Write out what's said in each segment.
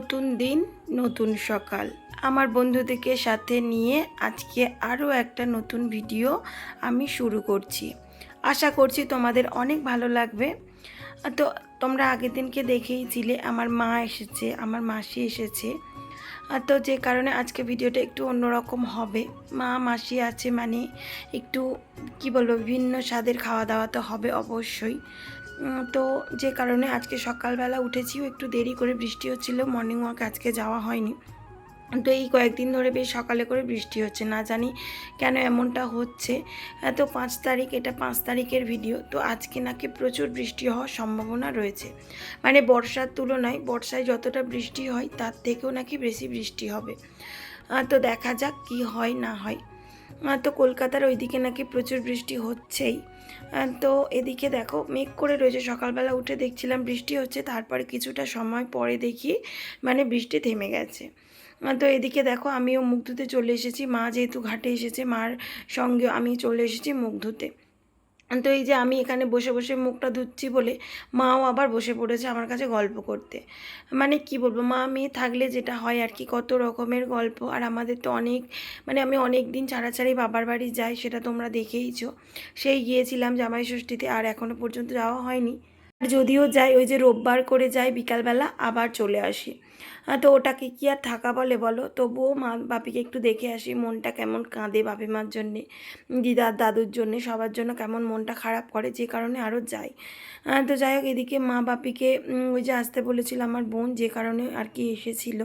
নতুন দিন, নতুন সকাল। আমার বন্ধুদেরকে সাথে নিয়ে আজকে আরও একটা নতুন ভিডিও আমি শুরু করছি। আশা করছি তোমাদের অনেক ভালো লাগবে। তো তোমরা আগের দিনকে দেখেইছিলে, আমার মা এসেছে, আমার মাসি এসেছে। তো যে কারণে আজকে ভিডিওটা একটু অন্যরকম হবে। মা, মাসি আছে মানে একটু, কি বলব, বিভিন্ন স্বাদের খাওয়া দাওয়া তো হবে অবশ্যই। তো যে কারণে আজকে সকালবেলা উঠেছিও একটু দেরি করে বৃষ্টি হচ্ছিল মর্নিং ওয়াক আজকে যাওয়া হয়নি। তো এই কয়েকদিন ধরে বেশ সকালে করে বৃষ্টি হচ্ছে, না জানি কেন এমনটা হচ্ছে। তো পাঁচ তারিখ, এটা পাঁচ তারিখের ভিডিও তো আজকে নাকি প্রচুর বৃষ্টি হওয়ার সম্ভাবনা রয়েছে। মানে বর্ষার তুলনায়, বর্ষায় যতটা বৃষ্টি হয়, তার থেকেও নাকি বেশি বৃষ্টি হবে। তো দেখা যাক কি হয়, না হয়। তো কলকাতার ওইদিকে নাকি প্রচুর বৃষ্টি হচ্ছেই। তো এদিকে দেখো, মেঘ করে রয়েছে। সকালবেলা উঠে দেখছিলাম বৃষ্টি হচ্ছে, তারপরে কিছুটা সময় পরে দেখি মানে বৃষ্টি থেমে গেছে। তো এদিকে দেখো, আমিও মুখ ধুতে চলে এসেছি। মা যেহেতু ঘাটে এসেছে, মার সঙ্গে আমি চলে এসেছি মুখ ধুতে। তো এই যে আমি এখানে বসে বসে মুখটা ধুচ্ছি বলে মাও আবার বসে পড়েছে আমার কাছে গল্প করতে। মানে কি বলব, মা মেয়ে থাকলে যেটা হয় আর কি, কত রকমের গল্প। আর আমাদের তো অনেক মানে আমি অনেক দিন ছাড়া বাবার বাড়ি যাই, সেটা তোমরা দেখেইছো। সেই গিয়েছিলাম জামাই ষষ্ঠীতে আর এখনও পর্যন্ত যাওয়া হয়নি। যদিও যাই, ওই যে রোববার করে যাই বিকালবেলা, আবার চলে আসি। তো ওটাকে কি আর থাকা বলে বলো? তবুও মা বাপিকে একটু দেখে আসি, মনটা কেমন কাঁদে বাপি মার জন্যে দিদার দাদুর জন্যে, সবার জন্য কেমন মনটা খারাপ করে, যে কারণে আরও যাই। তো যাই হোক, এদিকে মা বাপিকে ওই যে আসতে বলেছিল আমার বোন, যে কারণে আর কি এসেছিল।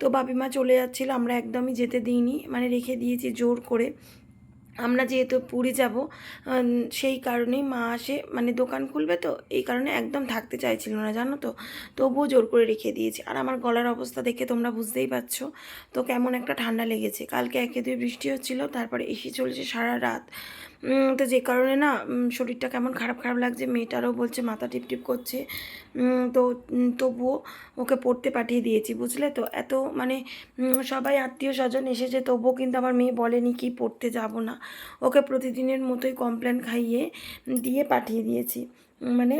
তো বাপি মা চলে যাচ্ছিল, আমরা একদমই যেতে দিইনি মানে রেখে দিয়েছি জোর করে। আমরা যেহেতু পুরী যাব সেই কারণেই মা আসে মানে দোকান খুলবে তো, এই কারণে একদম থাকতে চাইছিল না, জানো তো? তবুও জোর করে রেখে দিয়েছি। আর আমার গলার অবস্থা দেখে তোমরা বুঝতেই পারছ, তো কেমন একটা ঠান্ডা লেগেছে। কালকে একে দুই বৃষ্টি হচ্ছিল, তারপরে এসে চলেছে সারা রাত। তো যে কারণে না শরীরটা কেমন খারাপ খারাপ লাগছে, মেয়েটারও বলছে মাথা টিপটিপ টিপ করছে। তো তবুও ওকে পড়তে পাঠিয়ে দিয়েছি, বুঝলে তো? এত মানে সবাই আত্মীয় স্বজন এসেছে, তবুও কিন্তু আমার মেয়ে বলেনি কি পড়তে যাব না। ওকে প্রতিদিনের মতোই কমপ্লেন খাইয়ে দিয়ে পাঠিয়ে দিয়েছি। মানে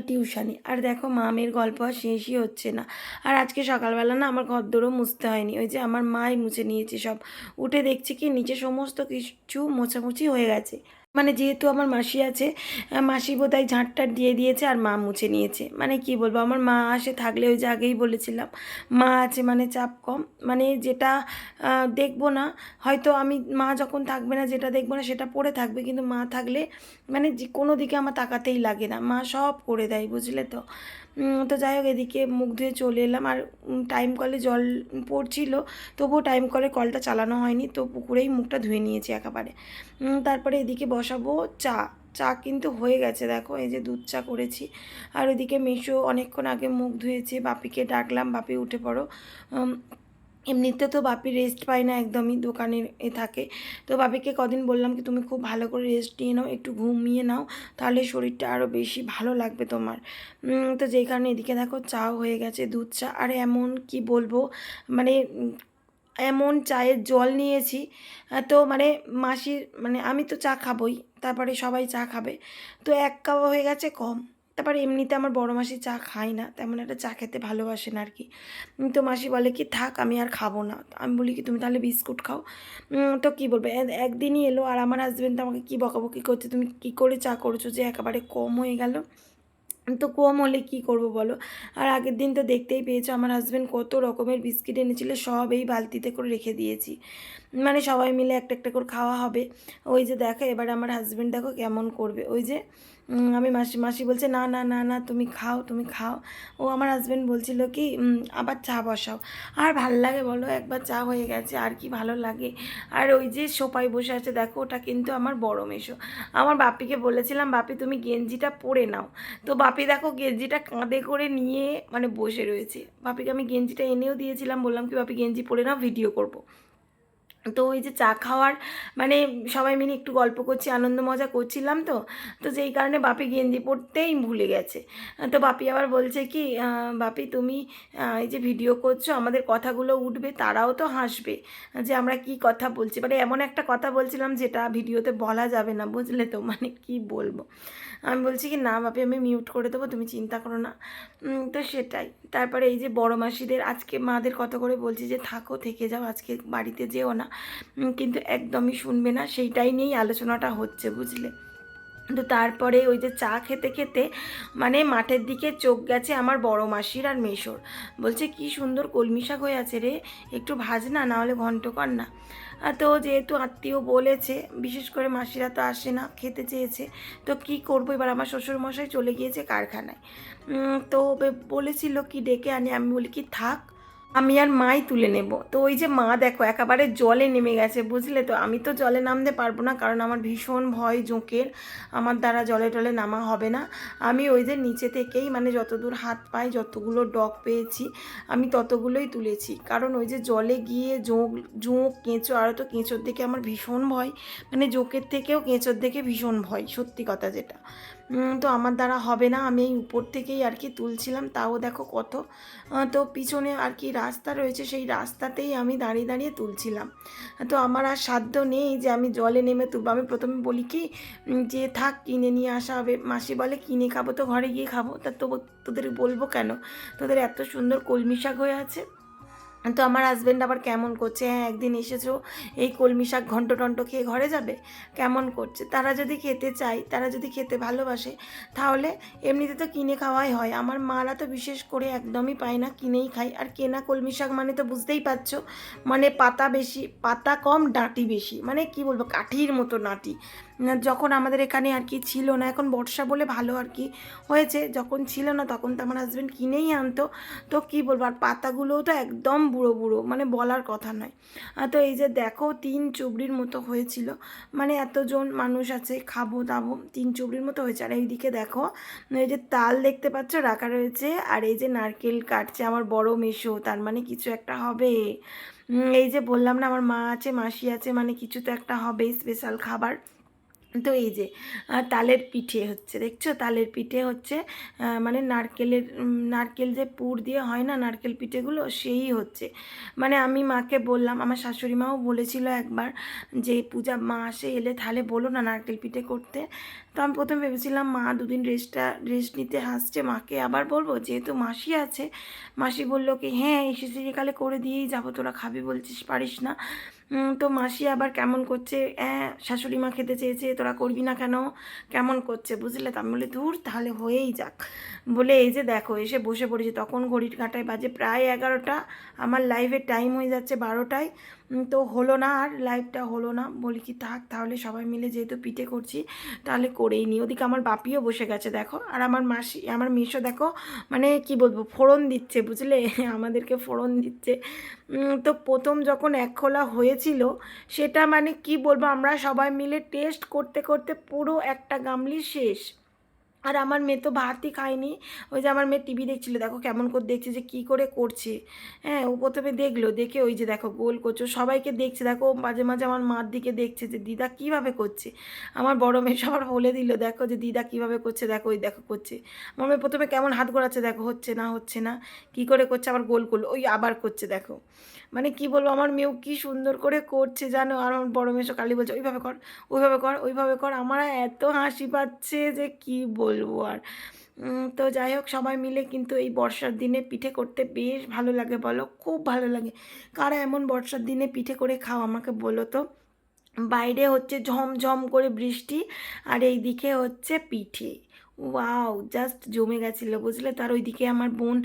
টিউশানি। আর দেখো, মামের গল্প আর শেষই হচ্ছে না। আর আজকে সকালবেলা না আমার ঘরদোরও মুছতে হয়নি। ওই যে আমার মাই মুছে নিয়েছে সব। উঠে দেখছি কি নিচে সমস্ত কিছু মোছামুছি হয়ে গেছে। মানে যেহেতু আমার মাসি আছে মাসি বোধহয় ঝাঁটটাট দিয়ে দিয়েছে আর মা মুছে নিয়েছে। মানে কি বলব, আমার মা আসে থাকলে ওই যে আগেই বলেছিলাম, মা আছে মানে চাপ কম। মানে যেটা দেখব না, হয়তো আমি, মা যখন থাকবে না, যেটা দেখব না সেটা পড়ে থাকবে, কিন্তু মা থাকলে মানে যে কোনো দিকে আমার তাকাতেই লাগে না। মা সব করে দেয়, বুঝলে তো? তো যাই হোক, এদিকে মুখ ধুয়ে চলে এলাম। আর টাইম কলে জল পড়ছিল, তবুও টাইম কলে কলটা চালানো হয়নি, তো পুকুরেই মুখটা ধুয়ে নিয়েছি একেবারে। তারপরে এদিকে বসাবো, চা চা কিন্তু হয়ে গেছে, দেখো, এই যে দুধ চা করেছি। আর ওইদিকে মেশো অনেকক্ষণ আগে মুখ ধুয়েছে, বাপিকে ডাকলাম, বাপি উঠে পড়ো। এমনিতে তো বাপি রেস্ট পায় না একদমই, দোকানে এ থাকে। তো বাপিকে কদিন বললাম কি, তুমি খুব ভালো করে রেস্ট নিয়ে নাও, একটু ঘুমিয়ে নাও, তাহলে শরীরটা আরও বেশি ভালো লাগবে তোমার। তো যেই কারণে এদিকে দেখো, চাও হয়ে গেছে, দুধ চা। আর এমন কি বলব মানে এমন চায়ের জল নিয়েছি। তো মানে মাসির মানে আমি তো চা খাবই, তারপরে সবাই চা খাবে। তো এক কাপ হয়ে গেছে কম। তারপরে এমনিতে আমার বড় মাসি চা খায় না, তেমন একটা চা খেতে ভালোবাসে না আর কি তো মাসি বলে কি, থাক, আমি আর খাব না। আমি বলি কি, তুমি তাহলে বিস্কুট খাও। তো কী বলবে? একদিনই এলো আর আমার হাজব্যান্ড আমাকে কী বকাবকি করছে, তুমি কী করে চা করেছ যে একেবারে কম হয়ে গেল? তো কম হলে কী করব বলো? আর আগের দিন তো দেখতেই পেয়েছ, আমার হাজব্যান্ড কত রকমের বিস্কিট এনেছিল, সব এই বালতিতে করে রেখে দিয়েছি। মানে সবাই মিলে একটা একটা করে খাওয়া হবে। ওই যে দেখো, এবার আমার হাজব্যান্ড দেখো কেমন করবে। ওই যে আমি মাসি মাসি বলছে, না না না না, তুমি খাও তুমি খাও। ও আমার হাজব্যান্ড বলছিল কি আবার চা বসাও। আর ভালো লাগে বলো, একবার চা হয়ে গেছে, আর কি ভালো লাগে। আর ওই যে সোপায় বসে আছে, দেখো, ওটা কিন্তু আমার বড় মেশো। আমার বাপিকে বলেছিলাম, বাপি, তুমি গেঞ্জিটা পরে নাও। তো বাপি দেখো, গেঞ্জিটা কাঁধে করে নিয়ে মানে বসে রয়েছে। বাপিকে আমি গেঞ্জিটা এনেও দিয়েছিলাম, বললাম কি, বাপি, গেঞ্জি পরে নাও ভিডিও করব। তো ওই যে চা খাওয়ার মানে সবাই মিলে একটু গল্প করছি, আনন্দ মজা করছিলাম তো তো যেই কারণে বাপি গেঞ্জি পরতেই ভুলে গেছে। তো বাপি আবার বলছে কি বাপি তুমি এই যে ভিডিও করছ, আমাদের কথাগুলো উঠবে, তারাও তো হাসবে, যে আমরা কি কথা বলছি। মানে এমন একটা কথা বলছিলাম যেটা ভিডিওতে বলা যাবে না, বুঝলে তো? মানে কি বলব? আমি বলছি কি, না বাপি, আমি মিউট করে দেবো, তুমি চিন্তা করো না। তো সেটাই। তারপরে এই যে বড় মাসিদের, আজকে মাদের কত করে বলছি যে, থাকো, থেকে যাও, আজকে বাড়িতে যেও না। কিন্তু একদমই শুনবে না। সেইটাই নিয়েই আলোচনাটা হচ্ছে, বুঝলে? তো তারপরে ওই যে চা খেতে খেতে মানে মাঠের দিকে চোখ গেছে আমার বড় মাসির আর মেশোর। বলছে, কি সুন্দর কলমি শাক হয়ে আছে রে, একটু ভাজ না নাহলে ঘন্ট কর না। তো যেহেতু আত্মীয় বলেছে, বিশেষ করে মাসিরা তো আসে না, খেতে চেয়েছে, তো কি করব? এবার আমার শ্বশুরমশাই চলে গিয়েছে কারখানায়। তো বলেছিল, কি ডেকে আনি? আমি বলি, কি থাক আমি আর মাই তুলে নেব। তো ওই যে মা দেখো, একেবারে জলে নেমে গেছে, বুঝলে তো? আমি তো জলে নামতে পারব না, কারণ আমার ভীষণ ভয় জোঁকের। আমার দ্বারা জলে টলে নামা হবে না। আমি ওই যে নিচে থেকেই মানে যতদূর হাত পাই, যতগুলো ডগ পেয়েছি, আমি ততগুলোই তুলেছি। কারণ ওই যে জলে গিয়ে জোঁক জোঁক, কেঁচো, আরও তো কেঁচোর দিকে আমার ভীষণ ভয়। মানে জোঁকের থেকেও কেঁচোর দিকে ভীষণ ভয়, সত্যি কথা যেটা। তো আমার দ্বারা হবে না। আমি এই উপর থেকেই আর কি তুলছিলাম, তাও দেখো কত। তো পিছনে আর কি রাস্তা রয়েছে, সেই রাস্তাতেই আমি দাঁড়িয়ে দাঁড়িয়ে তুলছিলাম। তো আমার আর সাধ্য নেই যে আমি জলে নেমে তুলবো। আমি প্রথমে বলি কি যে থাক, কিনে নিয়ে আসা হবে। মাসি বলে, কিনে খাব তো, ঘরে গিয়ে খাব। তা তো তোদের বলব কেন? তোদের এত সুন্দর কলমি শাক হয়ে আছে। তো আমার হাজব্যান্ড আবার কেমন করছে? হ্যাঁ একদিন এসেছ, এই কলমি শাক ঘন্ট টন্ট খেয়ে ঘরে যাবে? কেমন করছে? তারা যদি খেতে চায়, তারা যদি খেতে ভালোবাসে, তাহলে এমনিতে তো কিনে খাওয়াই হয়। আমার মারা তো বিশেষ করে একদমই পায় না, কিনেই খাই। আর কেনা কলমি শাক মানে তো বুঝতেই পারছ মানে পাতা বেশি, পাতা কম ডাঁটি বেশি। মানে কি বলব, কাঠির মতো নাটি। যখন আমাদের এখানে আর কি ছিল না, এখন বর্ষা বলে ভালো আর কি হয়েছে। যখন ছিল না, তখন তো আমার হাজব্যান্ড কিনেই আনতো। তো কি বলব, আর পাতাগুলোও তো একদম বুড়ো বুড়ো মানে বলার কথা নয়। তো এই যে দেখো, তিন চুবড়ির মতো হয়েছিল। মানে এতজন মানুষ আছে, খাব, দাবো, তিন চুবড়ির মতো হয়েছে। আর এইদিকে দেখো, এই যে তাল দেখতে পাচ্ছ, রাখা রয়েছে। আর এই যে নারকেল কাটছে আমার বড় মেশো তার মানে কিছু একটা হবে। এই যে বললাম না, আমার মা আছে, মাসি আছে মানে কিছু তো একটা হবে স্পেশাল খাবার। তো এই যে তালের পিঠে হচ্ছে, দেখছ? তালের পিঠে হচ্ছে মানে নারকেলের নারকেল যে পুর দিয়ে হয় না নারকেল পিঠেগুলো, সেই হচ্ছে। মানে আমি মাকে বললাম, আমার শাশুড়ি মাও বলেছিল একবার যে, পূজা, মা আসে এলে তাহলে বলো না নারকেল পিঠে করতে। তো আমি প্রথমে ভেবেছিলাম, মা দুদিন রেস্টটা, রেস্ট নিতে আসছে, মাকে আবার বলব, যেহেতু মাসি আছে। মাসি বলল কি হ্যাঁ এসেছি কালে করে দিয়েই যাব, তোরা খাবি বলছিস, পারিস না। তো মাসি আবার কেমন করছে? হ্যাঁ শাশুড়ি মা খেতে চেয়েছে, তোরা করবি না কেন? কেমন করছে? বুঝলে? তো আমি বলি দূর তাহলে হয়েই যাক। বলে এই যে দেখো, এসে বসে পড়েছে। তখন ঘড়ির কাঁটায় বাজে প্রায় এগারোটা। আমার লাইভের টাইম হয়ে যাচ্ছে বারোটায়। তো হলো না আর লাইভটা হলো না। বলি কি, থাক, তাহলে সবাই মিলে যেহেতু পিঠে করছি, তাহলে করেই নি। ওদিকে আমার বাপিও বসে গেছে, দেখো। আর আমার মাসি, আমার মেশো দেখো মানে কি বলব, ফোড়ন দিচ্ছে, বুঝলে? আমাদেরকে ফোড়ন দিচ্ছে। তো প্রথম যখন এক খোলা হয়েছিল, সেটা মানে কি বলব, আমরা সবাই মিলে টেস্ট করতে করতে পুরো একটা গামলি শেষ। আর আমার মেয়ে তো ভাতই খায়নি। ওই যে আমার মেয়ে টিভি দেখছিল, দেখো কেমন করে দেখছে যে কি করে করছে। হ্যাঁ ও প্রথমে দেখল, দেখে ওই যে দেখো গোল করছ সবাইকে দেখছে, দেখো মাঝে মাঝে আমার মার দিকে দেখছে যে দিদা কীভাবে করছে। আমার বড় মেয়ে সবার বলে দিল, দেখো যে দিদা কীভাবে করছে, দেখো ওই দেখো করছে। আমার মেয়ে প্রথমে কেমন হাত ঘোরাচ্ছে, দেখো হচ্ছে না হচ্ছে না, কি করে করছে, আবার গোল করল, ওই আবার করছে, দেখো। মানে কি বলব, আমার মেয়েও কি সুন্দর করে করছে জানো? আর আমার বড় মেয়ে কালি বলছে, ওইভাবে কর ওইভাবে কর ওইভাবে কর। আমার এত হাসি পাচ্ছে যে কি বলব আর। তো যাই হোক, সবাই মিলে কিন্তু এই বর্ষার দিনে পিঠে করতে বেশ ভালো লাগে বলো, খুব ভালো লাগে। কারা এমন বর্ষার দিনে পিঠে করে খাও আমাকে বলো তো? বাইরে হচ্ছে ঝমঝম করে বৃষ্টি, আর এই দিকে হচ্ছে পিঠে। ওয়াও জাস্ট জমে গেছিল, বুঝলে? তার ওইদিকে আমার বোন,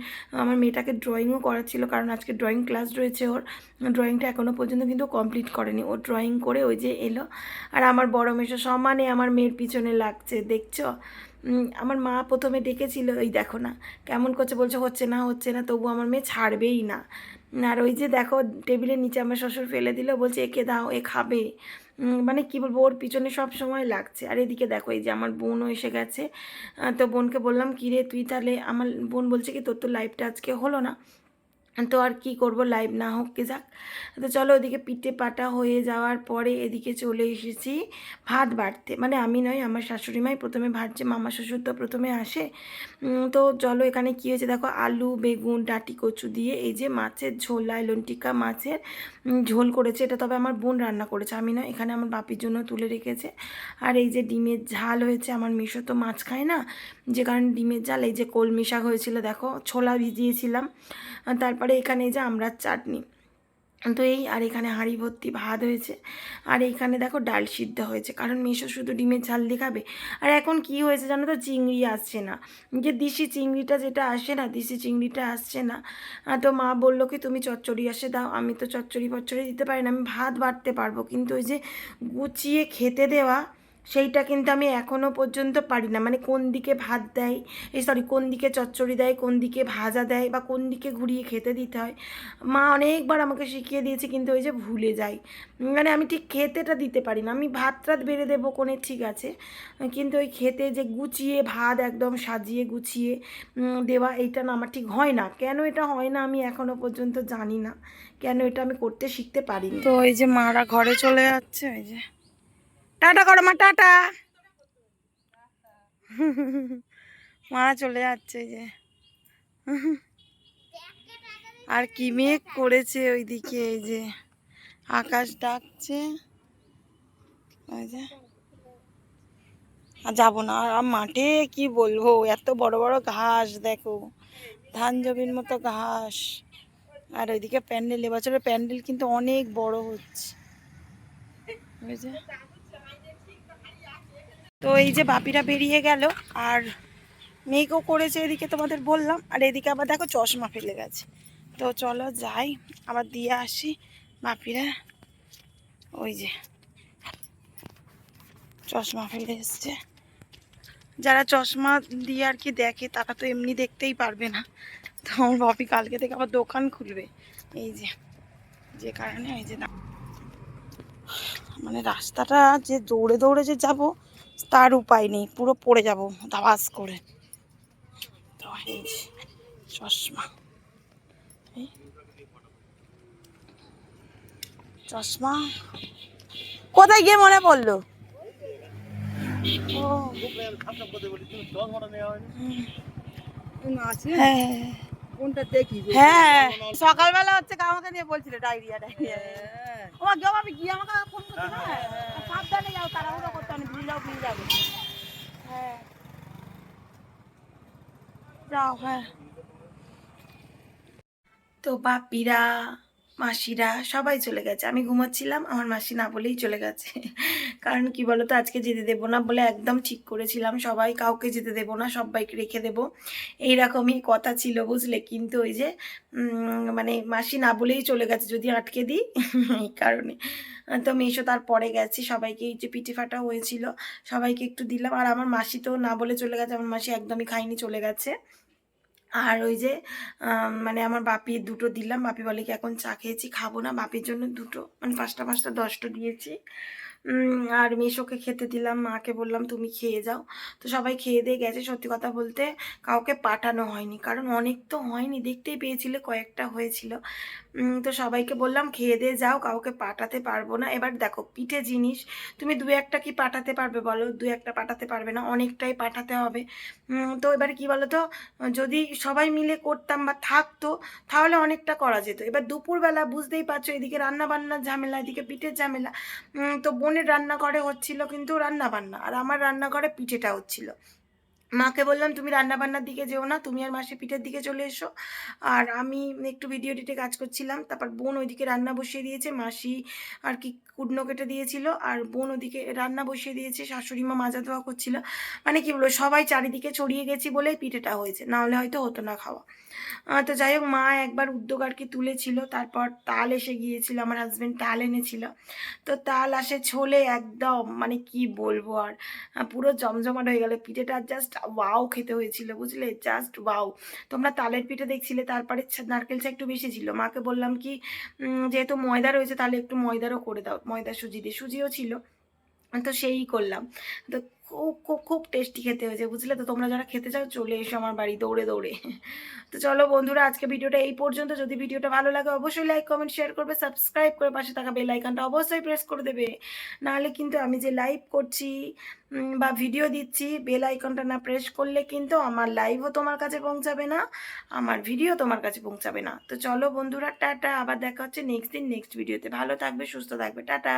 আমার মেয়েটাকে ড্রয়িংও করাচ্ছিল, কারণ আজকে ড্রয়িং ক্লাস রয়েছে ওর। ড্রয়িংটা এখনও পর্যন্ত কিন্তু কমপ্লিট করেনি। ও ড্রয়িং করে ওই যে এলো। আর আমার বড় মেশো সমানে আমার মেয়ের পিছনে লাগছে, দেখছ? আমার মা প্রথমে ডেকেছিল ওই দেখো না, কেমন করছে? বলছে, হচ্ছে না হচ্ছে না তবু আমার মেয়ে ছাড়বেই না। আর ওই যে দেখো, টেবিলের নিচে আমার শ্বশুর ফেলে দিল, বলছে, একে দাও, এ খাবে। মানে কি বলব, ওর পিছনে সব সময় লাগছে। আর এদিকে দেখো, এই যে আমার বোনও এসে গেছে। তো বোনকে বললাম, কিরে তুই তাহলে? আমার বোন বলছে কি, তোর তো লাইফটা আজকে হলো না। তো আর কি করব লাইভ না হোক, কে যাক। তো চলো ওদিকে পিঠে পাটা হয়ে যাওয়ার পরে এদিকে চলে এসেছি ভাত বাড়তে। মানে আমি নয়, আমার শাশুড়ি মাই প্রথমে ভাজছে মামা শ্বশুর তো প্রথমে আসে। তো চলো এখানে কী হয়েছে দেখো, আলু, বেগুন, ডাটি, কচু দিয়ে এই যে মাছের ঝোল লাইলন টিক্কা মাছের ঝোল করেছে। এটা তবে আমার বোন রান্না করেছে। আমি নয়, এখানে আমার বাপির জন্য তুলে রেখেছে। আর এই যে ডিমের ঝাল হয়েছে, আমার মিশো তো মাছ খায় না, যে কারণে ডিমের ঝাল, এই যে কলমি শাক হয়েছিল, দেখো, ছোলা ভিজিয়েছিলাম। তারপরে এখানে যে আমড়ার চাটনি। তো এই আর এখানে হাঁড়ি ভর্তি ভাত হয়েছে। আর এইখানে দেখো ডাল সিদ্ধ হয়েছে। কারণ মেশো শুধু ডিমের ঝাল দিয়ে খাবে আর এখন কি হয়েছে জানো তো? চিংড়ি আসছে না। যে দিশি চিংড়িটা যেটা আসে না, দিশি চিংড়িটা আসছে না। তো মা বলল কি, তুমি চচ্চড়ি আসে দাও। আমি তো চচ্চড়ি ফচ্চড়ি দিতে পারি না। আমি ভাত বাড়তে পারব। কিন্তু ওই যে গুছিয়ে খেতে দেওয়া সেইটা কিন্তু আমি এখনও পর্যন্ত পারি না। মানে কোন দিকে ভাত দেয়, এই সরি কোন দিকে চচ্চড়ি দেয়, কোন দিকে ভাজা দেয় বা কোন দিকে ঘুরিয়ে খেতে দিতে হয়। মা অনেকবার আমাকে শিখিয়ে দিয়েছে, কিন্তু ওই যে ভুলে যাই। মানে আমি ঠিক খেতেটা দিতে পারি না। আমি ভাত টাত বেড়ে দেবো কোনে ঠিক আছে। কিন্তু ওই খেতে যে গুছিয়ে ভাত একদম সাজিয়ে গুছিয়ে দেওয়া, এইটা না আমার ঠিক হয় না। কেন এটা হয় না আমি এখনও পর্যন্ত জানি না। কেন এটা আমি করতে শিখতে পারিনি। তো এই যে মারা ঘরে চলে যাচ্ছে, ওই যে টাটা করো মা, টাটা। মারা চলে যাচ্ছে যে। আর কি মেঘ করেছে ওইদিকে, এই যে আকাশ ডাকছে। আর যাব না, আর মাঠে কি বলব, এত বড় বড় ঘাস, দেখো। ধান জমির মতো ঘাস। আর ওইদিকে প্যান্ডেল, এবছরের প্যান্ডেল কিন্তু অনেক বড় হচ্ছে। যে। তো এই যে বাপিরা বেরিয়ে গেল, আর মেঘও করেছে এদিকে তোমাদের বললাম, আর এদিকে আবার দেখো চশমা ফেলে গেছে। তো চলো যাই, আবার দিয়ে আসি বাপিরা। ওই যে চশমা ফেলে এসছে। যারা চশমা দিয়ে আর কি দেখে, তারা তো এমনি দেখতেই পারবে না। তো আমার বাপি কালকে থেকে আবার দোকান খুলবে। এই যে যে কারণে এই যে মানে রাস্তাটা যে দৌড়ে দৌড়ে যে যাব তার উপায় নেই পুরো পড়ে যাব ধাবাস করে। তো এই। চশমা। চশমা কোথায় গিয়ে মনে পড়ল? হ্যাঁ। কোনটা দেখি? হ্যাঁ। সকালবেলা হচ্ছে আমাকে নিয়ে বলছিল ডায়রিয়া ডায়রিয়া। তোমার আমি গিয়ে আমাকে ফোন করতে হ্যাঁ সাবধানে যাও, তাড়াহুড়ো করতে ভিড় যাও ভিড় যাবে। হ্যাঁ। যাও হ্যাঁ। তো বাপিরা মাসিরা সবাই চলে গেছে। আমি ঘুমাচ্ছিলাম, আমার মাসি না বলেই চলে গেছে। কারণ কি বলতো, আজকে যেতে দেবো না বলে একদম ঠিক করেছিলাম। সবাই কাউকে যেতে দেবো না, সবাইকে রেখে দেবো। এইরকমই কথা ছিল বুঝলে? কিন্তু ওই যে মানে মাসি না বলেই চলে গেছে, যদি আটকে দিই, এই কারণে। তো মেশো তারপরে গেছি, সবাইকে এই যে পিঠে ফাটা হয়েছিল, সবাইকে একটু দিলাম। আর আমার মাসি তো না বলে চলে গেছে, আমার মাসি একদমই খাইনি, চলে গেছে। আর ওই যে মানে আমার বাপি দুটো দিলাম। বাপি বলে কি, এখন চা খেয়েছি, খাব না। বাপির জন্য দুটো মানে পাঁচটা পাঁচটা, দশটা দিয়েছি। আর মেশোকে খেতে দিলাম, মাকে বললাম, তুমি খেয়ে যাও। তো সবাই খেয়ে দিয়ে গেছে। সত্যি কথা বলতে, কাউকে পাঠানো হয়নি। কারণ অনেক তো হয়নি। দেখতেই পেয়েছিলে, কয়েকটা হয়েছিল। তো সবাইকে বললাম, খেয়ে দিয়ে যাও, কাউকে পাঠাতে পারব না। এবার দেখো, পিঠে জিনিস, তুমি দু একটা কি পাঠাতে পারবে বলো? দু একটা পাঠাতে পারবে না, অনেকটাই পাঠাতে হবে। তো এবার কি বলো তো যদি সবাই মিলে করতাম বা থাকতো, তাহলে অনেকটা করা যেত। এবার দুপুরবেলা বুঝতেই পারছ, এদিকে রান্না বান্নার ঝামেলা, এদিকে পিঠের ঝামেলা। তো বোনের রান্নাঘরে হচ্ছিল কিন্তু রান্না বান্না আর আমার রান্নাঘরে পিঠেটা হচ্ছিল। মাকে বললাম, তুমি রান্না বান্নার দিকে যেও না, তুমি আর মাসি পিঠের দিকে চলে এসো। আর আমি একটু ভিডিও এডিটে কাজ করছিলাম, তারপর বোন ওইদিকে রান্না বসিয়ে দিয়েছে, মাসি আর কি কুটনো কেটে দিয়েছিল, আর বোন ওদিকে রান্না বসিয়ে দিয়েছে, শাশুড়ি মা মাজা ধোয়া করছিল। মানে কি বলব, সবাই চারিদিকে ছড়িয়ে গেছি বলেই পিঠেটা হয়েছে, না হলে হয়তো হতো না খাওয়া। তো যাই হোক, মা একবার উদ্যোগ আর কি তুলেছিল, তারপর তাল এসে গিয়েছিল, আমার হাজবেন্ড তাল এনেছিল। তো তাল আসে ছোলে একদম মানে কি বলব আর পুরো জমজমাট হয়ে গেল, পিঠেটা জাস্ট ওয়াও খেতে হয়েছিল, বুঝলে? জাস্ট ওয়াও তোমরা তালের পিঠে দেখছিলে, তারপরে নারকেল চা একটু বেশি ছিল। মাকে বললাম কি যেহেতু ময়দা রয়েছে তাহলে একটু ময়দারও করে দাও, ময়দা সুজি দিয়ে। সুজিও ছিল। তো সেই করলাম। তো খুব খুব খুব টেস্টি খেতে হয়েছে, বুঝলে তো? তোমরা যারা খেতে চাও, চলে এসো আমার বাড়ি দৌড়ে দৌড়ে। তো চলো বন্ধুরা, আজকে ভিডিওটা এই পর্যন্ত। যদি ভিডিওটা ভালো লাগে, অবশ্যই লাইক কমেন্ট শেয়ার করবে সাবস্ক্রাইব করে পাশে থাকা বেল আইকনটা অবশ্যই প্রেস করে দেবে। নাহলে কিন্তু আমি যে লাইভ করছি বা ভিডিও দিচ্ছি বেল আইকনটা না প্রেস করলে কিন্তু আমার লাইভও তোমার কাছে পৌঁছাবে না, আমার ভিডিও তোমার কাছে পৌঁছাবে না। তো চলো বন্ধুরা, টাটা। আবার দেখা হচ্ছে নেক্সট দিন নেক্সট ভিডিওতে ভালো থাকবে, সুস্থ থাকবে। টাটা।